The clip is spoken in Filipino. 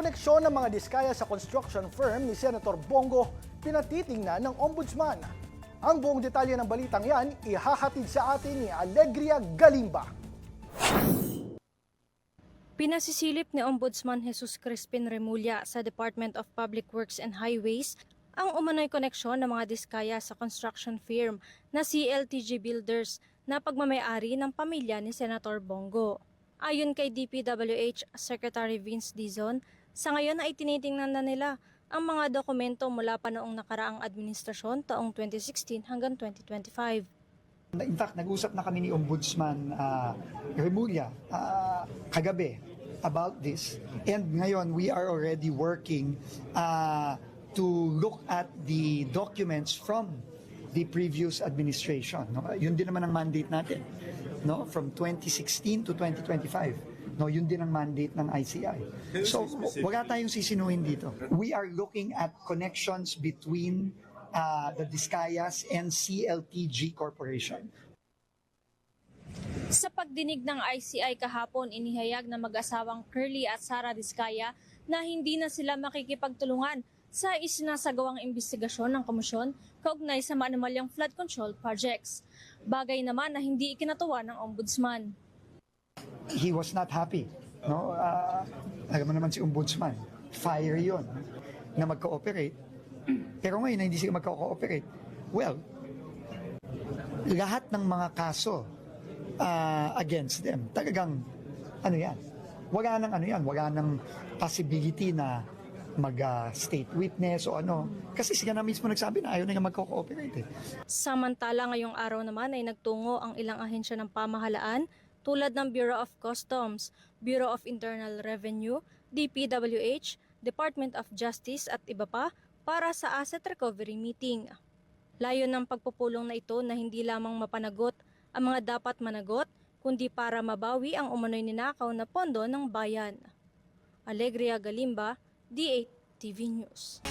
koneksyon ng mga diskaya sa construction firm ni Senator Bongo pinatitingnan ng ombudsman. Ang buong detalye ng balitang yan ihahatid sa atin ni Alegria Galimba. Pinasisilip ni Ombudsman Jesus Crispin Remulla sa Department of Public Works and Highways ang umano'y koneksyon ng mga diskaya sa construction firm na CLTG Builders na pagmamayari ng pamilya ni Senator Bongo. Ayon kay DPWH Secretary Vince Dizon, sa ngayon ay tinitingnan na nila ang mga dokumento mula pa noong nakaraang administrasyon taong 2016 hanggang 2025. In fact, nag-usap na kami ni Ombudsman uh, Remulla ah, kagabi about this. And ngayon, we are already working ah, to look at the documents from the previous administration. No? Yun din naman ang mandate natin. No? From 2016 to 2025. No, yun din ang mandate ng ICI. So, wala tayong sisinuhin dito. We are looking at connections between uh, the Discayas and CLTG Corporation. Sa pagdinig ng ICI kahapon, inihayag na mag-asawang Curly at Sara Diskaya na hindi na sila makikipagtulungan sa isinasagawang investigasyon ng komisyon kaugnay sa maanumalyang flood control projects. Bagay naman na hindi ikinatuwa ng ombudsman. He was not happy. No? Ah, alam mo naman si Ombudsman, fire yon na mag-cooperate. Pero ngayon na hindi sila magko-cooperate. Well, lahat ng mga kaso ah, against them, talagang ano yan, wala nang ano yan, wala nang possibility na mag-state witness o ano. Kasi sila na mismo nagsabi na ayaw na nga magko-cooperate eh. Samantala ngayong araw naman ay nagtungo ang ilang ahensya ng pamahalaan tulad ng Bureau of Customs, Bureau of Internal Revenue, DPWH, Department of Justice at iba pa para sa asset recovery meeting. Layo ng pagpupulong na ito na hindi lamang mapanagot ang mga dapat managot, kundi para mabawi ang umano'y ninakaw na pondo ng bayan. Alegria Galimba, D8 TV News.